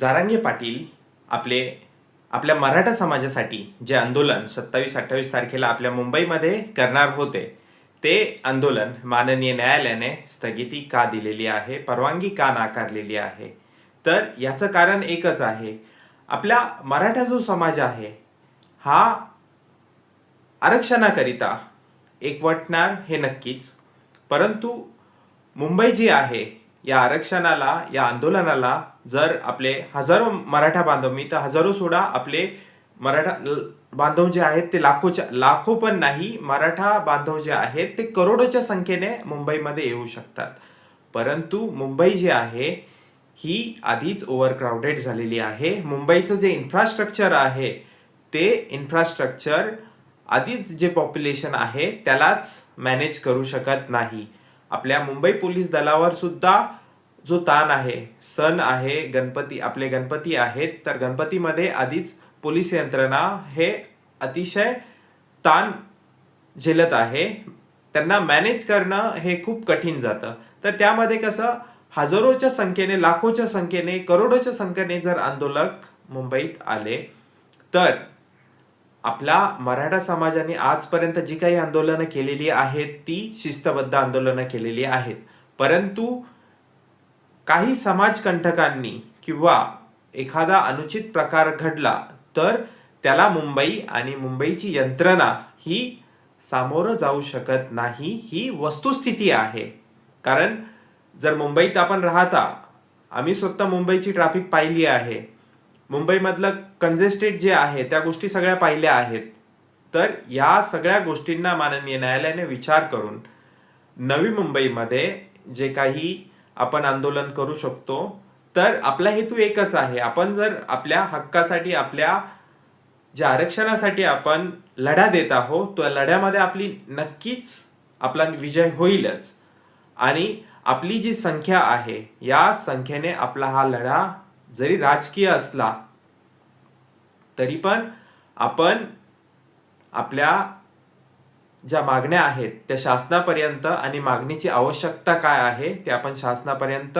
जारांगे पाटील आपले आपल्या मराठा समाजासाठी जे आंदोलन सत्तावीस अठ्ठावीस तारखेला आपल्या मुंबईमध्ये करणार होते ते आंदोलन माननीय न्यायालयाने स्थगिती का दिलेली आहे परवानगी का नाकारलेली आहे? तर याचं कारण एकच आहे आपला मराठा जो समाज आहे हा आरक्षणाकरिता एकवटणार हे नक्कीच परंतु मुंबई जी आहे या आरक्षणाला या आंदोलनाला जर आपले हजारो मराठा बांधव मी तर हजारो सोडा आपले मराठा बांधव जे आहेत ते लाखोच्या लाखो पण नाही मराठा बांधव जे आहेत ते करोडोच्या संख्येने मुंबईमध्ये येऊ शकतात. परंतु मुंबई जी आहे ही आधीच ओव्हरक्राऊडेड झालेली आहे. मुंबईचं जे इन्फ्रास्ट्रक्चर आहे ते इन्फ्रास्ट्रक्चर आधीच जे पॉप्युलेशन आहे त्यालाच मॅनेज करू शकत नाही. आपल्या मुंबई पोलीस दलावर सुद्धा जो ताण आहे सण आहे गणपती आपले गणपती आहेत तर गणपतीमध्ये आधीच पोलीस यंत्रणा हे अतिशय ताण झेलत आहे. त्यांना मॅनेज करणं हे खूप कठीण जातं. तर त्यामध्ये कसं हजारोच्या संख्येने लाखोच्या संख्येने करोडोच्या संख्येने जर आंदोलक मुंबईत आले तर आपला मराठा समाजाने आजपर्यंत जी काही आंदोलनं केलेली आहेत ती शिस्तबद्ध आंदोलनं केलेली आहेत. परंतु काही समाजकंटकांनी किंवा एखादा अनुचित प्रकार घडला तर त्याला मुंबई आणि मुंबईची यंत्रणा ही सामोरं जाऊ शकत नाही ही वस्तुस्थिती आहे. कारण जर मुंबईत आपण राहता आम्ही स्वतः मुंबईची ट्रॅफिक पाहिली आहे मुंबईमधलं कंजेस्टेड जे आहे त्या गोष्टी सगळ्या पाहिल्या आहेत. तर या सगळ्या गोष्टींना माननीय न्यायालयाने विचार करून नवी मुंबईमध्ये जे काही आपण आंदोलन करू शकतो तर आपला हेतू एकच आहे. आपण जर आपल्या हक्कासाठी आपल्या ज्या आरक्षणासाठी आपण लढा देत आहोत त्या लढ्यामध्ये आपली नक्कीच आपला विजय होईलच. आणि आपली जी संख्या आहे या संख्येने आपला हा लढा जरी राजकीय असला तरी पण आपण आपल्या ज्या मागण्या आहेत त्या शासनापर्यंत आणि मागणीची आवश्यकता काय आहे ते आपण शासनापर्यंत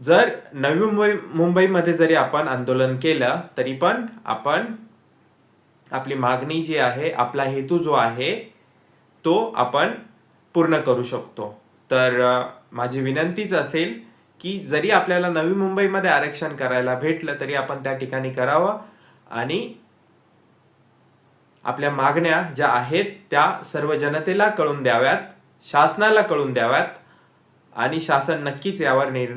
जर नवी मुंबई मुंबईमध्ये जरी आपण आंदोलन केलं तरी पण आपण आपली मागणी जी आहे आपला हेतू जो आहे तो आपण पूर्ण करू शकतो. तर माझी विनंतीच असेल की जरी आपल्याला नवी मुंबईमध्ये आरक्षण करायला भेटलं तरी आपण त्या ठिकाणी करावं. आणि आपल्या मागण्या ज्या आहेत त्या सर्व जनतेला कळून द्याव्यात शासनाला कळून द्याव्यात. आणि शासन नक्कीच यावर निर्णय